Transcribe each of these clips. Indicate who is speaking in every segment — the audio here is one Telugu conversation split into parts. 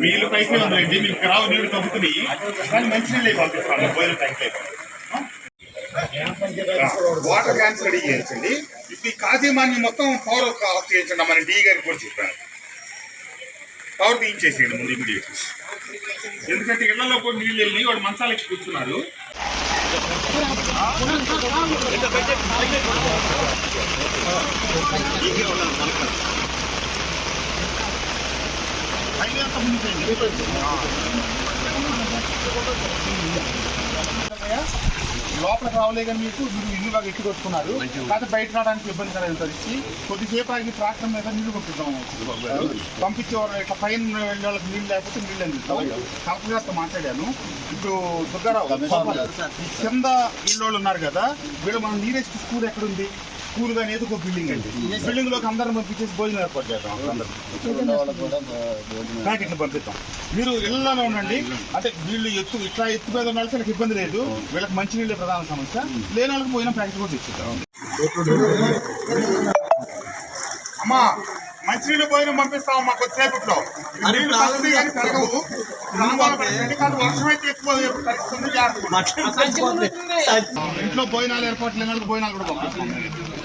Speaker 1: వీళ్ళు పైకి ఉందండి మీకు రావు నీళ్ళు తగ్గుతున్నాయి కానీ మంచి నీళ్ళు పంపిస్తాను. బోయిల ట్యాంక్ వాటర్ క్యాన్స్ రెడీ చేయించండి. ఇప్పుడు ఈ కాజీమాన్యం మొత్తం పవర్ ఆఫ్ చేయించండి. మన డీ గారికి కూడా చెప్పాను పవర్ తీయించేసేయండి ముందు ఇమీడియట్ ఎందుకంటే ఇళ్ళలో కూడా నీళ్ళు వెళ్ళి వాడు మంచాలకి కూర్చున్నారు పైన అంతా లోపలికి రావలే కానీ మీకు మీరు ఇల్లు బాగా ఎత్తి కొట్టుకున్నారు. కాకపోతే బయట రావడానికి ఇబ్బందికరమైన పరిస్థితి కొద్దిసేపు ఆగి ట్రాక్టర్ మీద నీళ్ళు పంపిద్దాం పంపించే వాళ్ళు ఇట్లా పైన వెళ్ళే వాళ్ళకి నీళ్ళు లేకపోతే నీళ్ళు అందిస్తాం కలెక్టర్ గారితో మాట్లాడాను. ఇప్పుడు దుర్గారావు కింద ఇళ్ళు వాళ్ళు ఉన్నారు కదా వీళ్ళు మన నీరెస్ట్ స్కూల్ ఎక్కడుంది? స్కూల్ కానీ ఏదో ఒక బిల్డింగ్ అండి. బిల్డింగ్లోకి అందరం పంపించేసి భోజనం ఏర్పాటు చేద్దాం. ప్యాకెట్లు పంపిస్తాం మీరు ఇళ్ళలో ఉండండి. అంటే వీళ్ళు ఎత్తు ఇట్లా ఎత్తు మీద ఉన్న వాళ్ళకి ఇబ్బంది లేదు. వీళ్ళకి మంచినీళ్ళే ప్రధాన సమస్య. లేని వాళ్ళకి పోయిన ప్యాకెట్ కూడా తెచ్చిద్దాం. అమ్మా మంచినీళ్ళు పోయిన పంపిస్తాం మాకు వచ్చేపట్లో నీళ్ళు కానీ పెరగవు వర్షం అయితే ఎక్కువ జాగ్రత్త ఇంట్లో భోజనాలు ఏర్పాటు లేని వాళ్ళకి భోజనాలు కూడా పంపిస్తాం.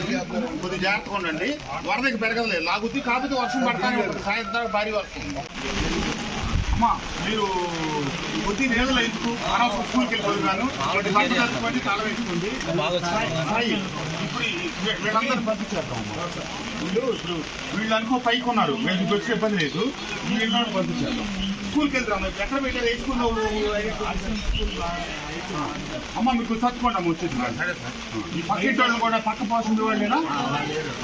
Speaker 1: కొద్దిగా జాగ్రత్తగా ఉండండి. వరదకి పెరగలేదు లాగుద్ది కాకపోతే వర్షం పడతానే ఉంటుంది. సాయంత్రం భారీ వర్షం. అమ్మా మీరు కొద్ది నీళ్ళు ఎందుకు అనవసరం స్కూల్కి వెళ్ళిపోతున్నాను కాబట్టి బట్ట కట్టుకోండి వేసుకోండి. ఇప్పుడు వీళ్ళందరూ పంపించేద్దాం వీళ్ళు ఇప్పుడు వీళ్ళు అనుకో పైకి ఉన్నారు. వీళ్ళకి వచ్చే ఇబ్బంది లేదు. ఈ వీళ్ళని పంపించేద్దాం స్కూల్కి వెళ్తాం ఎక్కడ పెట్టారు? ఏ స్కూల్లో అమ్మ మీకు చచ్చుకోండి అమ్మ వచ్చేది ఈ పక్కింటి వాళ్ళు కూడా పక్క పోషన్ వాళ్ళేనా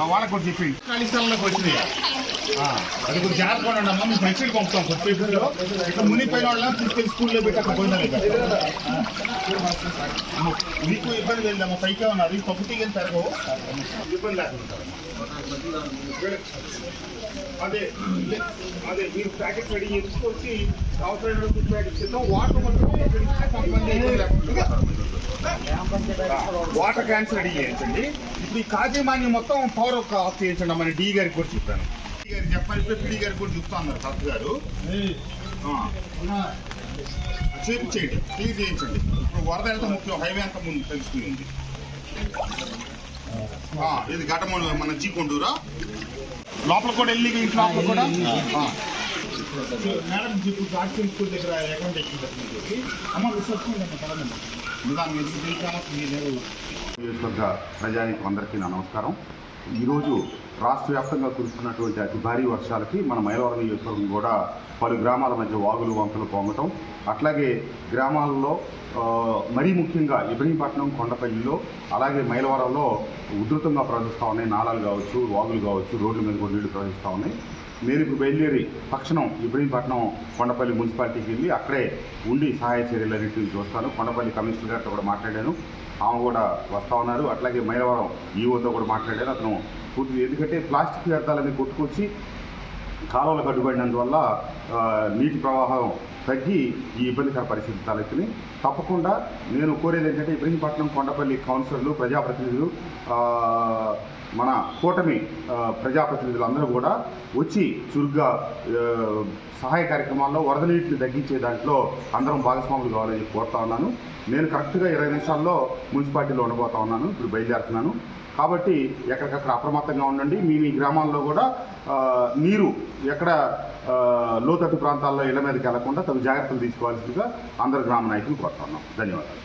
Speaker 1: వాళ్ళకి కూడా చెప్పి ఖాళీ స్థలంలోకి వచ్చింది అది కొంచెం జాగ్రత్తగా ఉండండి అమ్మ మీకు మంచిగా పంపుతాం కొద్దిసేపులో ఇక్కడ మునిపోయిన వాళ్ళని తీసుకెళ్ళి స్కూల్లో పెట్టి అక్కడ పోయినా మీకు ఇబ్బంది వెళ్ళాము పైకే ఉన్నారు. ఈ పప్పు తీగలు పెరగవు ఇబ్బంది లేకుండా అదే అదే మీరు ప్యాకెట్ రెడీ చేసుకొచ్చి అవసరమైన ప్యాకెట్స్ ఇద్దాం వాటర్ వాటర్ క్యాన్స్ రెడీ చేయించండి ఇప్పుడు ఈ కాజీమాన్యం మొత్తం పవర్ ఆఫ్ చేయించండి మన డి గారికి కూడా చెప్పాను. డి గారికి చెప్పాలి ఇప్పుడు పిడి గారికి కూడా చెప్తా అన్నారు కరెక్ట్ గారు. క్లియర్ చేయించండి. ఇప్పుడు వరద ఎంత ముఖ్యం హైవే అంత ముందు తెలుసుకుంది ఆ, ఇది ఘటమూడు మన జీకొండూరా లోపల కూడా వెళ్ళి ఇంటి లోపల కూడా? ఆ. మేడం ఇప్పుడు డాక్టర్ స్కూల్ దగ్గర అకౌంట్ ఎక్కింది అమ్మ విశ్వసించండి తెలియక మీరు
Speaker 2: ప్రజానికి అందరికీ నా నమస్కారం. ఈరోజు రాష్ట్ర వ్యాప్తంగా కురుస్తున్నటువంటి అతి భారీ వర్షాలకి మన మైలవరం నియోజకవర్గం కూడా పలు గ్రామాల మధ్య వాగులు వంకలు పొంగటం. అట్లాగే గ్రామాల్లో మరీ ముఖ్యంగా ఇబ్రహీంపట్నం కొండపల్లిలో అలాగే మైలవరంలో ఉధృతంగా ప్రవహిస్తూ ఉన్నాయి. నాళాలు కావచ్చు వాగులు కావచ్చు రోడ్ల మీద కూడా నీళ్ళు ప్రవహిస్తూ ఉన్నాయి. నేను ఇప్పుడు బయలుదేరి తక్షణం ఇబ్రహీంపట్నం కొండపల్లి మున్సిపాలిటీకి వెళ్ళి అక్కడే ఉండి సహాయ చర్యలు చర్యలన్నింటినీ చూస్తాను. కొండపల్లి కమిషనర్ గారితో కూడా మాట్లాడాను. ఆమె కూడా వస్తూ ఉన్నారు. అట్లాగే మైలవరం ఈఓతో కూడా మాట్లాడారు అతను పూర్తి ఎందుకంటే ప్లాస్టిక్ వ్యర్థాలని కొట్టుకొచ్చి కాలువలు అడ్డుపడినందువల్ల నీటి ప్రవాహం తగ్గి ఈ ఇబ్బందికర పరిస్థితి తలెత్తినాయి తప్పకుండా నేను కోరేది ఏంటంటే ఇబ్రహీంపట్నం కొండపల్లి కౌన్సిలర్లు ప్రజాప్రతినిధులు మన కూటమి ప్రజాప్రతినిధులు అందరూ కూడా వచ్చి చురుగ్గా సహాయ కార్యక్రమాల్లో వరద నీటిని తగ్గించే దాంట్లో అందరం భాగస్వాములు కావాలని కోరుతా ఉన్నాను. నేను కరెక్ట్గా ఇరవై నిమిషాల్లో మున్సిపాలిటీలో ఉండబోతా ఉన్నాను. ఇప్పుడు బయలుదేరుతున్నాను. కాబట్టి ఎక్కడికక్కడ అప్రమత్తంగా ఉండండి. మీ మీ గ్రామాల్లో కూడా నీరు ఎక్కడ లోతట్టు ప్రాంతాల్లో ఇళ్ళ మీదకి వెళ్ళకుండా తగు జాగ్రత్తలు తీసుకోవాల్సిందిగా అందరు గ్రామ నాయకులు కోరుతున్నాం. ధన్యవాదాలు.